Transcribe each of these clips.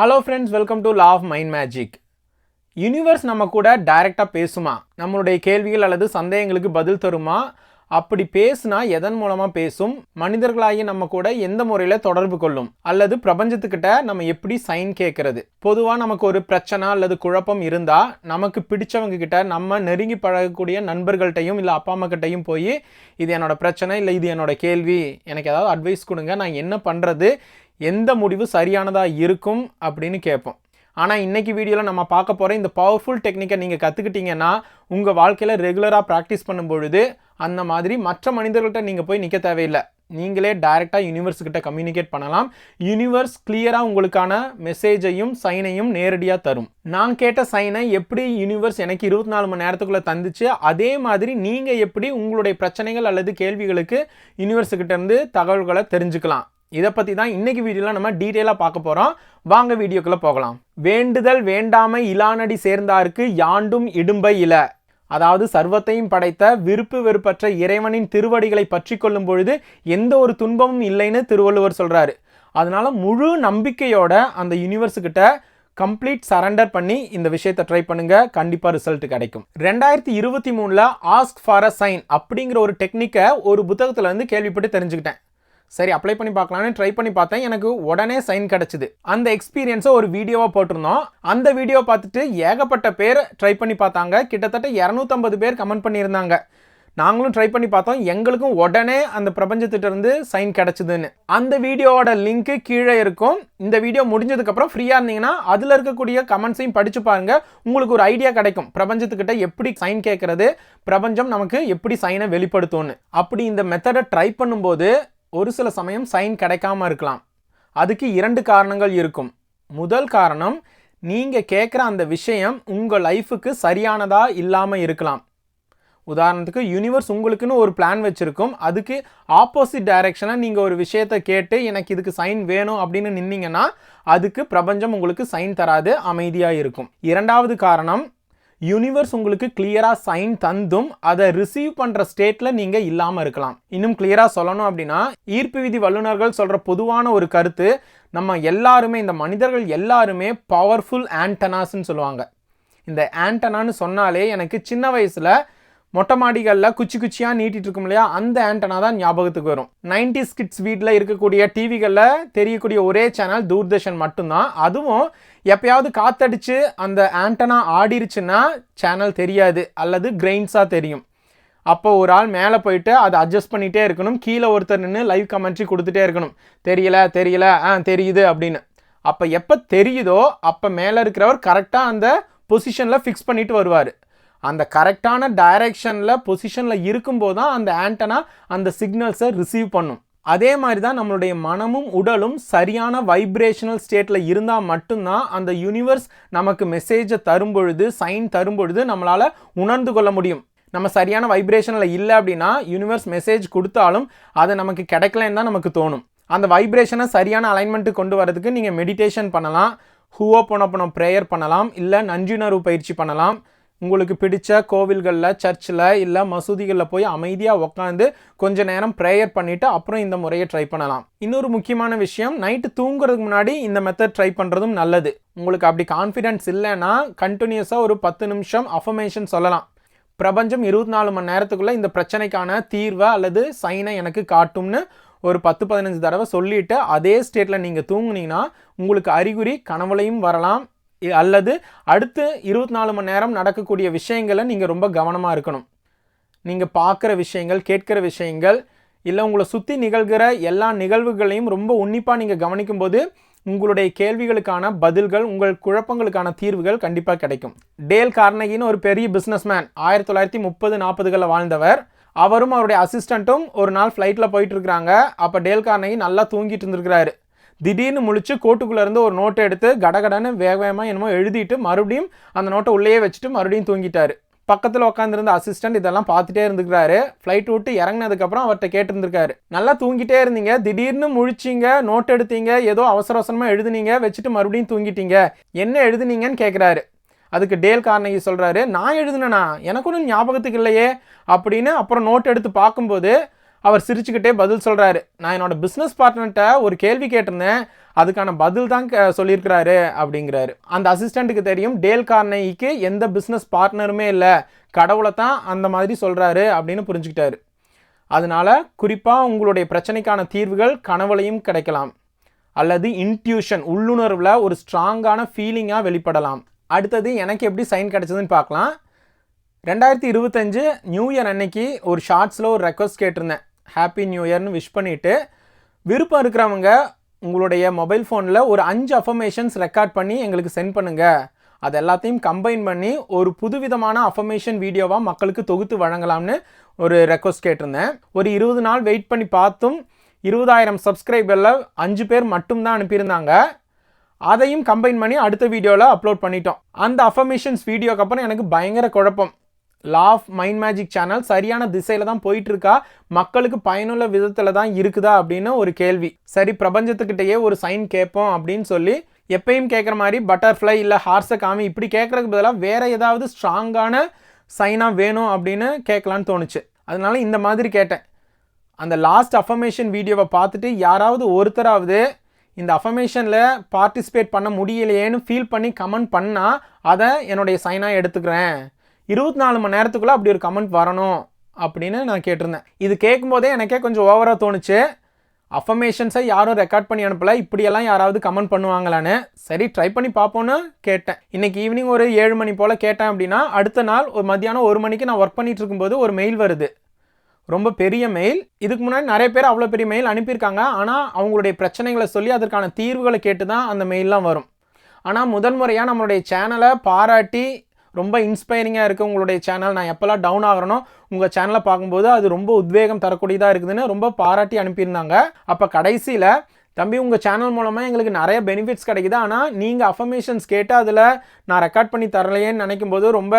Hello friends welcome to law of mind magic universe நம்ம கூட டைரெக்டாக பேசுமா? நம்மளுடைய கேள்விகள் அல்லது சந்தேகங்களுக்கு பதில் தருமா? அப்படி பேசுனா எதன் மூலமாக பேசும்? மனிதர்களாகி நம்ம கூட எந்த முறையில் தொடர்பு கொள்ளும்? அல்லது பிரபஞ்சத்துக்கிட்ட நம்ம எப்படி சைன் கேட்கறது பொதுவாக நமக்கு ஒரு பிரச்சனை அல்லது குழப்பம் இருந்தால் நமக்கு பிடிச்சவங்க கிட்ட நம்ம நெருங்கி பழகக்கூடிய நண்பர்கள்ட்டையும் இல்லை அப்பா அம்மா கிட்டையும் போய் இது என்னோட பிரச்சனை இல்லை இது என்னோட கேள்வி எனக்கு ஏதாவது அட்வைஸ் கொடுங்க நான் என்ன பண்ணுறது எந்த முடிவு சரியானதாக இருக்கும்? அப்படின்னு கேட்போம் ஆனால் இன்னைக்கு வீடியோவில் நம்ம பார்க்க போகிற இந்த பவர்ஃபுல் டெக்னிக்கை நீங்கள் கற்றுக்கிட்டீங்கன்னா உங்கள் வாழ்க்கையில் ரெகுலராக ப்ராக்டிஸ் பண்ணும்பொழுது அந்த மாதிரி மற்ற மனிதர்கள்ட்ட நீங்கள் போய் நிற்க தேவையில்லை. நீங்களே டைரெக்டாக யூனிவர்ஸ் கிட்ட கம்யூனிகேட் பண்ணலாம். யூனிவர்ஸ் கிளியராக உங்களுக்கான மெசேஜையும் சைனையும் நேரடியாக தரும். நான் கேட்ட சைனை எப்படி யூனிவர்ஸ் எனக்கு இருபத்தி நாலு மணி நேரத்துக்குள்ளே தந்துச்சு? அதே மாதிரி நீங்கள் எப்படி உங்களுடைய பிரச்சனைகள் அல்லது கேள்விகளுக்கு யூனிவர்ஸுக்கிட்ட கிட்டேருந்து தகவல்களை தெரிஞ்சுக்கலாம். இதை பற்றி தான் இன்னைக்கு வீடியோவில் நம்ம டீட்டெயிலாக பார்க்க போகிறோம் வாங்க வீடியோக்குள்ளே போகலாம். வேண்டுதல் வேண்டாமை இலானடி சேர்ந்தாருக்கு யாண்டும் இடும்பை இல. அதாவது சர்வத்தையும் படைத்த விருப்பு வெறுப்பற்ற இறைவனின் திருவடிகளை பற்றி கொள்ளும் பொழுது எந்த ஒரு துன்பமும் இல்லைன்னு திருவள்ளுவர் சொல்கிறாரு அதனால் முழு நம்பிக்கையோட அந்த யூனிவர்ஸுக்கிட்ட கம்ப்ளீட் சரண்டர் பண்ணி இந்த விஷயத்தை ட்ரை பண்ணுங்க. கண்டிப்பாக ரிசல்ட் கிடைக்கும். ரெண்டாயிரத்தி இருபத்தி மூணில் ஆஸ்க் ஃபார் அ சைன் அப்படிங்கிற ஒரு டெக்னிக்கை ஒரு புத்தகத்தில் வந்து கேள்விப்பட்டு தெரிஞ்சுக்கிட்டேன். சரி அப்ளை பண்ணி பார்க்கலான்னு ட்ரை பண்ணி பார்த்தேன். எனக்கு உடனே சைன் கிடச்சிது. அந்த எக்ஸ்பீரியன்ஸை ஒரு வீடியோவாக போட்டிருந்தோம். அந்த வீடியோ பார்த்துட்டு ஏகப்பட்ட பேர் ட்ரை பண்ணி பார்த்தாங்க. கிட்டத்தட்ட இரநூத்தம்பது பேர் கமெண்ட் பண்ணியிருந்தாங்க. நாங்களும் ட்ரை பண்ணி பார்த்தோம். எங்களுக்கும் உடனே அந்த பிரபஞ்சத்திட்ட இருந்து சைன் கிடச்சிதுன்னு. அந்த வீடியோவோட லிங்க்கு கீழே இருக்கும். இந்த வீடியோ முடிஞ்சதுக்கப்புறம் ஃப்ரீயாக இருந்தீங்கன்னா அதில் இருக்கக்கூடிய கமெண்ட்ஸையும் படித்து பாருங்கள் உங்களுக்கு ஒரு ஐடியா கிடைக்கும். பிரபஞ்சத்துக்கிட்ட எப்படி சைன் கேட்கறது பிரபஞ்சம் நமக்கு எப்படி சைனை வெளிப்படுத்தும்னு. அப்படி இந்த மெத்தடை ட்ரை பண்ணும்போது ஒரு சில சமயம் சைன் கிடைக்காம இருக்கலாம். அதுக்கு இரண்டு காரணங்கள் இருக்கும். முதல் காரணம் நீங்கள் கேட்குற அந்த விஷயம் உங்கள் லைஃபுக்கு சரியானதா இல்லாமல் இருக்கலாம். உதாரணத்துக்கு யூனிவர்ஸ் உங்களுக்குன்னு ஒரு பிளான் வச்சுருக்கும். அதுக்கு ஆப்போசிட் டைரெக்ஷனாக நீங்கள் ஒரு விஷயத்தை கேட்டு எனக்கு இதுக்கு சைன் வேணும் அப்படின்னு நின்னீங்கன்னா அதுக்கு பிரபஞ்சம் உங்களுக்கு சைன் தராது அமைதியாக இருக்கும். இரண்டாவது காரணம் யூனிவர்ஸ் உங்களுக்கு கிளியராக சைன் தந்தும் அதை ரிசீவ் பண்ணுற ஸ்டேட்டில் நீங்கள் இல்லாமல் இருக்கலாம். இன்னும் கிளியராக சொல்லணும் அப்படின்னா ஈர்ப்பு விதி வல்லுநர்கள் சொல்கிற பொதுவான ஒரு கருத்து நம்ம எல்லாருமே இந்த மனிதர்கள் எல்லாருமே பவர்ஃபுல் ஆண்டனாஸ்ன்னு சொல்லுவாங்க. இந்த ஆண்டனான்னு சொன்னாலே எனக்கு சின்ன வயசில் மொட்டை மாடிகளில் குச்சி குச்சியாக நீட்டிட்டு இருக்கும் இல்லையா? அந்த ஆண்டனா தான் ஞாபகத்துக்கு வரும். நைன்டி கிட்ஸ் வீட்டில் இருக்கக்கூடிய டிவிகளில் தெரியக்கூடிய ஒரே சேனல் தூர்தர்ஷன் மட்டும்தான். அதுவும் எப்பயாவது காத்தடிச்சு அந்த ஆண்டனா ஆடிருச்சுன்னா சேனல் தெரியாது அல்லது கிரெயின்ஸாக தெரியும். அப்போ ஒரு ஆள் மேலே போயிட்டு அதை அட்ஜஸ்ட் பண்ணிகிட்டே இருக்கணும். கீழே ஒருத்தர் நின்று லைவ் கமெண்ட்ரி கொடுத்துட்டே இருக்கணும். தெரியல தெரியல ஆ தெரியுது அப்படின்னு. அப்போ எப்போ தெரியுதோ அப்போ மேலே இருக்கிறவர் கரெக்டாக அந்த பொசிஷனில் ஃபிக்ஸ் பண்ணிட்டு வருவார். அந்த கரெக்டான டைரெக்ஷனில் பொசிஷனில் இருக்கும்போது தான் அந்த ஆண்டனா அந்த சிக்னல்ஸை ரிசீவ் பண்ணும். அதே மாதிரி தான் நம்மளுடைய மனமும் உடலும் சரியான வைப்ரேஷனல் ஸ்டேட்டில் இருந்தால் மட்டும்தான் அந்த யூனிவர்ஸ் நமக்கு மெசேஜை தரும் பொழுது சைன் தரும் பொழுது நம்மளால் உணர்ந்து கொள்ள முடியும். நம்ம சரியான வைப்ரேஷனில் இல்லை அப்படின்னா யூனிவர்ஸ் மெசேஜ் கொடுத்தாலும் அது நமக்கு கிடைக்கலன்னு தான் நமக்கு தோணும். அந்த வைப்ரேஷனை சரியான அலைன்மெண்ட்டு கொண்டு வரதுக்கு நீங்கள் மெடிடேஷன் பண்ணலாம். ஹூவோ போனப்பனம் ப்ரேயர் பண்ணலாம். இல்லை நஞ்சுணர்வு பயிற்சி பண்ணலாம். உங்களுக்கு பிடிச்ச கோவில்களில் சர்ச்சில் இல்லை மசூதிகளில் போய் அமைதியாக உட்காந்து கொஞ்ச நேரம் ப்ரேயர் பண்ணிவிட்டு அப்புறம் இந்த முறையை ட்ரை பண்ணலாம். இன்னொரு முக்கியமான விஷயம் நைட்டு தூங்குறதுக்கு முன்னாடி இந்த மெத்தட் ட்ரை பண்ணுறதும் நல்லது. உங்களுக்கு அப்படி கான்ஃபிடென்ஸ் இல்லைன்னா கண்டினியூஸாக ஒரு பத்து நிமிஷம் அஃபர்மேஷன் சொல்லலாம். பிரபஞ்சம் இருபத்தி நாலு மணி நேரத்துக்குள்ளே இந்த பிரச்சனைக்கான தீர்வை அல்லது சைனை எனக்கு காட்டும்னு ஒரு பத்து பதினஞ்சு தடவை சொல்லிவிட்டு அதே ஸ்டேட்டில் நீங்கள் தூங்குனீங்கன்னா உங்களுக்கு அறிகுறி கனவுலையும் வரலாம். அல்லது அடுத்து இருபத்தி நாலு மணி நேரம் நடக்கக்கூடிய விஷயங்களை நீங்கள் ரொம்ப கவனமாக இருக்கணும். நீங்கள் பார்க்குற விஷயங்கள் கேட்குற விஷயங்கள் இல்லை உங்களை சுற்றி நிகழ்கிற எல்லா நிகழ்வுகளையும் ரொம்ப உன்னிப்பாக நீங்கள் கவனிக்கும்போது உங்களுடைய கேள்விகளுக்கான பதில்கள் உங்கள் குழப்பங்களுக்கான தீர்வுகள் கண்டிப்பாக கிடைக்கும். டேல் கார்னகின்னு ஒரு பெரிய பிஸ்னஸ்மேன் ஆயிரத்தி தொள்ளாயிரத்தி முப்பது நாற்பதுகளில் வாழ்ந்தவர். அவரும் அவருடைய அசிஸ்டண்ட்டும் ஒரு நாள் ஃப்ளைட்டில் போயிட்டு இருக்கிறாங்க. அப்போ டேல் கார்னகி நல்லா தூங்கிட்டு இருந்திருக்கிறாரு. திடீர்னு முழிச்சு கோட்டுக்குள்ளேருந்து ஒரு நோட்டை எடுத்து கடகடன்னு வேக வேகமாக என்னமோ எழுதிட்டு மறுபடியும் அந்த நோட்டை உள்ளேயே வச்சுட்டு மறுபடியும் தூங்கிட்டார். பக்கத்தில் உட்காந்துருந்த அசிஸ்டன்ட் இதெல்லாம் பார்த்துட்டே இருந்துக்கிறாரு. ஃப்ளைட் விட்டு இறங்கினதுக்கப்புறம் அவர்கிட்ட கேட்டிருந்துருக்காரு. நல்லா தூங்கிட்டே இருந்தீங்க. திடீர்னு முழிச்சிங்க நோட் எடுத்தீங்க ஏதோ அவசர அவசரமாக எழுதுனீங்க வச்சுட்டு மறுபடியும் தூங்கிட்டீங்க. என்ன எழுதுனீங்கன்னு கேட்குறாரு அதுக்கு டேல் கார்னகி சொல்கிறாரு நான் எழுதுனேனா? எனக்கு ஒன்றும் ஞாபகத்துக்கு இல்லையே. அப்படின்னு அப்புறம் நோட் எடுத்து பார்க்கும்போது அவர் சிரிச்சுக்கிட்டே பதில் சொல்கிறாரு நான் என்னோட பிஸ்னஸ் பார்ட்னர்கிட்ட ஒரு கேள்வி கேட்டிருந்தேன். அதுக்கான பதில் தான் க- சொல்லியிருக்கிறாரு அப்படிங்கிறாரு. அந்த அசிஸ்டண்ட்டுக்கு தெரியும் டேல் கார்னைக்கு எந்த பிஸ்னஸ் பார்ட்னருமே இல்லை. கடவுளை தான் அந்த மாதிரி சொல்கிறாரு அப்படின்னு புரிஞ்சுக்கிட்டாரு. அதனால குறிப்பாக உங்களுடைய பிரச்சனைக்கான தீர்வுகள் கனவுலையும் கிடைக்கலாம். அல்லது இன்ட்யூஷன் உள்ளுணர்வில் ஒரு ஸ்ட்ராங்கான ஃபீலிங்காக வெளிப்படலாம். அடுத்தது எனக்கு எப்படி சைன் கிடைச்சதுன்னு பார்க்கலாம். ரெண்டாயிரத்தி இருபத்தஞ்சு நியூ இயர் அன்னைக்கு ஒரு ஷார்ட்ஸில் ஒரு ரெக்வஸ்ட் கேட்டிருந்தேன். ஹாப்பி நியூ இயர்னு விஷ் பண்ணிவிட்டு விருப்பம் இருக்கிறவங்க உங்களுடைய மொபைல் ஃபோனில் ஒரு அஞ்சு அஃபர்மேஷன்ஸ் ரெக்கார்ட் பண்ணி எங்களுக்கு சென்ட் பண்ணுங்கள் அது எல்லாத்தையும் கம்பைன் பண்ணி ஒரு புதுவிதமான அஃபர்மேஷன் வீடியோவாக மக்களுக்கு தொகுத்து வழங்கலாம்னு ஒரு ரெக்வஸ்ட் கேட்டிருந்தேன். ஒரு இருபது நாள் வெயிட் பண்ணி பார்த்தும் இருபதாயிரம் சப்ஸ்கிரைபரில் அஞ்சு பேர் மட்டும்தான் அனுப்பியிருந்தாங்க. அதையும் கம்பைன் பண்ணி அடுத்த வீடியோவில் அப்லோட் பண்ணிட்டோம். அந்த அஃபர்மேஷன்ஸ் வீடியோக்கு அப்புறம் எனக்கு பயங்கர குழப்பம். Law of mind magic channel சரியான திசையில் தான் போயிட்டு இருக்கா மக்களுக்கு பயனுள்ள விதத்தில் தான் இருக்குதா அப்படின்னு ஒரு கேள்வி. சரி பிரபஞ்சத்துக்கிட்டேயே ஒரு சைன் கேட்போம் அப்படின்னு சொல்லி எப்பயும் கேட்குற மாதிரி பட்டர்ஃப்ளை இல்லை ஹார்ஸை காமி இப்படி கேட்குறதுக்கு பதிலாக வேறு ஏதாவது ஸ்ட்ராங்கான சைனாக வேணும் அப்படின்னு கேட்கலான்னு தோணுச்சு. அதனால இந்த மாதிரி கேட்டேன். அந்த லாஸ்ட் அஃபர்மேஷன் வீடியோவை பார்த்துட்டு யாராவது ஒருத்தராவது இந்த அஃபர்மேஷனில் பார்ட்டிசிபேட் பண்ண முடியலையேன்னு ஃபீல் பண்ணி கமெண்ட் பண்ணால் அதை என்னுடைய சைனாக எடுத்துக்கிறேன். இருபத்தி நாலு மணி நேரத்துக்குள்ளே அப்படி ஒரு கமெண்ட் வரணும் அப்படின்னு நான் கேட்டிருந்தேன். இது கேட்கும்போதே எனக்கே கொஞ்சம் ஓவராக தோணுச்சு. அஃபர்மேஷன்ஸை யாரும் ரெக்கார்ட் பண்ணி அனுப்பல. இப்படியெல்லாம் யாராவது கமெண்ட் பண்ணுவாங்களான்னு சரி ட்ரை பண்ணி பார்ப்போன்னு கேட்டேன். இன்னைக்கு ஈவினிங் ஒரு ஏழு மணி போல் கேட்டேன் அப்படின்னா அடுத்த நாள் ஒரு மத்தியானம் ஒரு மணிக்கு நான் ஒர்க் பண்ணிட்டு இருக்கும்போது ஒரு மெயில் வருது. ரொம்ப பெரிய மெயில் இதுக்கு முன்னாடி நிறைய பேர் அவ்வளோ பெரிய மெயில் அனுப்பியிருக்காங்க. ஆனால் அவங்களுடைய பிரச்சனைகளை சொல்லி அதற்கான தீர்வுகளை கேட்டு தான் அந்த மெயிலெலாம் வரும். ஆனால் முதன்முறையாக நம்மளுடைய சேனலை பாராட்டி ரொம்ப இன்ஸ்பைரிங்காக இருக்குது உங்களுடைய சேனல் நான் எப்போல்லாம் டவுன் ஆகிறனோ உங்கள் சேனலை பார்க்கும்போது அது ரொம்ப உத்வேகம் தரக்கூடியதாக இருக்குதுன்னு ரொம்ப பாராட்டி அனுப்பியிருந்தாங்க. அப்போ கடைசியில் தம்பி உங்கள் சேனல் மூலமாக எங்களுக்கு நிறைய பெனிஃபிட்ஸ் கிடைக்குது. ஆனால் நீங்கள் அஃபர்மேஷன்ஸ் கேட்டு அதில் நான் ரெக்கார்ட் பண்ணி தரலையேன்னு நினைக்கும் போது ரொம்ப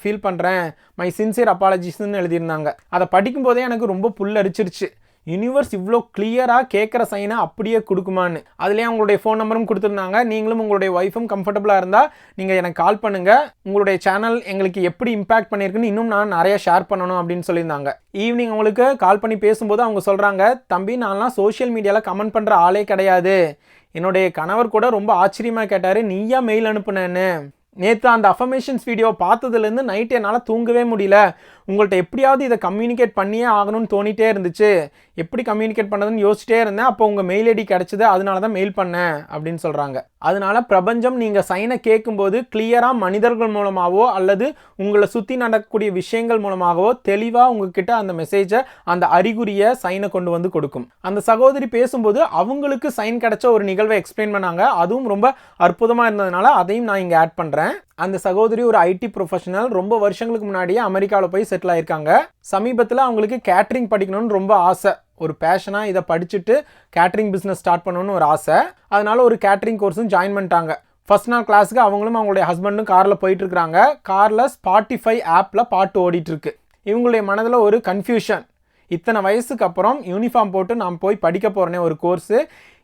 ஃபீல் பண்ணுறேன் மை சின்சியர் அப்பாலஜிஸ்ன்னு எழுதியிருந்தாங்க. அதை படிக்கும்போதே எனக்கு ரொம்ப புல்லரிச்சிருச்சு. யூனிவர்ஸ் இவ்வளோ கிளியராக கேட்குற சைனை அப்படியே கொடுக்குமான்னு. அதுலேயே அவங்களுடைய ஃபோன் நம்பரும் கொடுத்துருந்தாங்க. நீங்களும் உங்களுடைய ஒய்ஃபும் கம்ஃபர்டபுளாக இருந்தால் நீங்கள் எனக்கு கால் பண்ணுங்கள் உங்களுடைய சேனல் எங்களுக்கு எப்படி இம்பாக்ட் பண்ணியிருக்குன்னு இன்னும் நான் நிறைய ஷேர் பண்ணணும் அப்படின்னு சொல்லியிருந்தாங்க. ஈவினிங் அவங்களுக்கு கால் பண்ணி பேசும்போது அவங்க சொல்கிறாங்க தம்பி நான்லாம் சோஷியல் மீடியாவில் கமெண்ட் பண்ணுற ஆளே கிடையாது. என்னுடைய கணவர் கூட ரொம்ப ஆச்சரியமாக கேட்டார் நீயா மெயில் அனுப்புனேன்னு. நேற்று அந்த அஃபர்மேஷன்ஸ் வீடியோ பார்த்ததுலேருந்து நைட் என்னால் தூங்கவே முடியல. உங்கள்கிட்ட எப்படியாவது இதை கம்யூனிகேட் பண்ணியே ஆகணும்னு தோணிட்டே இருந்துச்சு. எப்படி கம்யூனிகேட் பண்ணதுன்னு யோசிச்சிட்டே இருந்தேன். அப்போ உங்கள் மெயில் ஐடி கிடச்சிது அதனால தான் மெயில் பண்ணேன் அப்படின்னு சொல்கிறாங்க அதனால பிரபஞ்சம் நீங்கள் சைனை கேட்கும்போது கிளியராக மனிதர்கள் மூலமாகவோ அல்லது உங்களை சுற்றி நடக்கக்கூடிய விஷயங்கள் மூலமாகவோ தெளிவாக உங்ககிட்ட அந்த மெசேஜை அந்த அறிகுறியை சைனை கொண்டு வந்து கொடுக்கும். அந்த சகோதரி பேசும்போது அவங்களுக்கு சைன் கிடைச்ச ஒரு நிகழ்வை எக்ஸ்பிளைன் பண்ணாங்க. அதுவும் ரொம்ப அற்புதமாக இருந்ததுனால அதையும் நான் இங்கே ஆட் பண்ணுறேன் அந்த சகோதரி ஒரு ஐடி ப்ரொஃபஷனல் ரொம்ப வருஷங்களுக்கு முன்னாடியே அமெரிக்காவில் போய் செட்டில் ஆயிருக்காங்க. சமீபத்தில் அவங்களுக்கு கேட்ரிங் படிக்கணும்னு ரொம்ப ஆசை. ஒரு பேஷனாக இதை படிச்சுட்டு கேட்ரிங் பிஸ்னஸ் ஸ்டார்ட் பண்ணணும்னு ஒரு ஆசை. அதனால் ஒரு கேட்ரிங் கோர்ஸும் ஜாயின் பண்ணிட்டாங்க. ஃபஸ்ட் நாள் கிளாஸுக்கு அவங்களும் அவங்களுடைய ஹஸ்பண்டும் காரில் போயிட்டுருக்காங்க காரில் ஸ்பாட்டிஃபை ஆப்பில் பாட்டு ஓடிட்டுருக்கு. இவங்களுடைய மனதில் ஒரு கன்ஃபியூஷன் இத்தனை வயசுக்கு அப்புறம் யூனிஃபார்ம் போட்டு நான் போய் படிக்க போகிறேனே ஒரு கோர்ஸு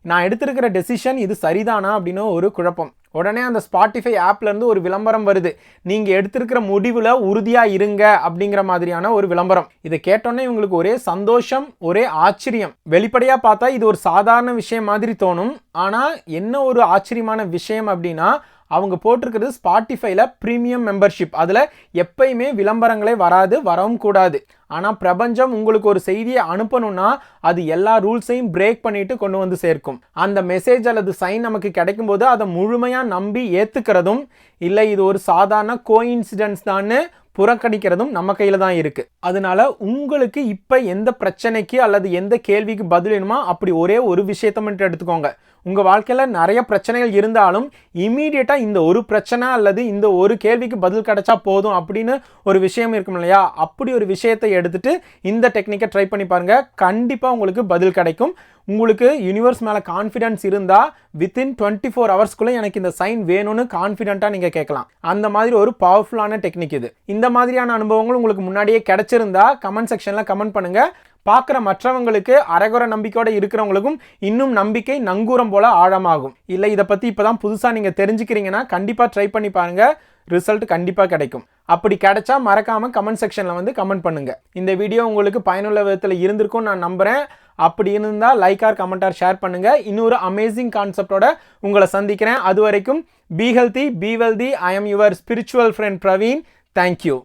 நான் எடுத்திருக்கிற டெசிஷன் இது சரிதானா அப்படின்னு ஒரு குழப்பம். உடனே அந்த ஸ்பாட்டிஃபை ஆப்லேருந்து ஒரு விளம்பரம் வருது. நீங்கள் எடுத்திருக்கிற முடிவில் உறுதியாக இருங்க அப்படிங்கிற மாதிரியான ஒரு விளம்பரம். இதை கேட்டோன்னே இவங்களுக்கு ஒரே சந்தோஷம் ஒரே ஆச்சரியம். வெளிப்படையாக பார்த்தா இது ஒரு சாதாரண விஷயம் மாதிரி தோணும். ஆனால் என்ன ஒரு ஆச்சரியமான விஷயம் அப்படின்னா அவங்க போட்டிருக்கிறது ஸ்பாட்டிஃபைல ப்ரீமியம் மெம்பர்ஷிப் அதில் எப்பயுமே விளம்பரங்களே வராது வரவும் கூடாது. ஆனால் பிரபஞ்சம் உங்களுக்கு ஒரு செய்தியை அனுப்பணும்னா அது எல்லா ரூல்ஸையும் பிரேக் பண்ணிட்டு கொண்டு வந்து சேர்க்கும். அந்த மெசேஜ் அல்லது சைன் நமக்கு கிடைக்கும்போது அதை முழுமையாக நம்பி ஏற்றுக்கிறதும் இல்லை இது ஒரு சாதாரண கோஇன்சிடென்ஸ் தான்னு புறக்கணிக்கிறதும் நம்ம கையில் தான் இருக்குது அதனால உங்களுக்கு இப்போ எந்த பிரச்சனைக்கு அல்லது எந்த கேள்விக்கு பதில் வேணுமோ அப்படி ஒரே ஒரு விஷயத்தை மட்டும் எடுத்துக்கோங்க. உங்கள் வாழ்க்கையில் நிறைய பிரச்சனைகள் இருந்தாலும் இமீடியட்டாக இந்த ஒரு பிரச்சனை அல்லது இந்த ஒரு கேள்விக்கு பதில் கிடைச்சா போதும் அப்படின்னு ஒரு விஷயம் இருக்கும் இல்லையா? அப்படி ஒரு விஷயத்தை எடுத்துகிட்டு இந்த டெக்னிக்கை ட்ரை பண்ணி பாருங்கள் கண்டிப்பாக உங்களுக்கு பதில் கிடைக்கும். உங்களுக்கு யூனிவர்ஸ் மேலே கான்ஃபிடன்ஸ் இருந்தால் வித்தின் டுவெண்ட்டி ஃபோர் ஹவர்ஸ்க்குள்ளே எனக்கு இந்த சைன் வேணும்னு கான்ஃபிடென்ட்டாக நீங்கள் கேட்கலாம். அந்த மாதிரி ஒரு பவர்ஃபுல்லான டெக்னிக் இது. இந்த மாதிரியான அனுபவங்கள் உங்களுக்கு முன்னாடியே கிடச்சிருந்தா கமெண்ட் செக்ஷனில் கமெண்ட் பண்ணுங்கள் பார்க்குற மற்றவங்களுக்கு அரைகுறை நம்பிக்கையோடு இருக்கிறவங்களுக்கும் இன்னும் நம்பிக்கை நங்கூரம் போல ஆழமாகும். இல்லை இதை பற்றி இப்போ தான் புதுசாக நீங்கள் தெரிஞ்சுக்கிறீங்கன்னா கண்டிப்பாக ட்ரை பண்ணி பாருங்கள் ரிசல்ட் கண்டிப்பாக கிடைக்கும். அப்படி கிடைச்சா மறக்காமல் கமெண்ட் செக்ஷனில் வந்து கமெண்ட் பண்ணுங்க. இந்த வீடியோ உங்களுக்கு பயனுள்ள விதத்தில் இருந்திருக்கும் நான் நம்புகிறேன் அப்படி இருந்தால் like or comment or share பண்ணுங்கள் இன்னொரு அமேசிங் கான்செப்டோட உங்களை சந்திக்கிறேன். அது வரைக்கும் be healthy be wealthy I am your spiritual friend Praveen thank you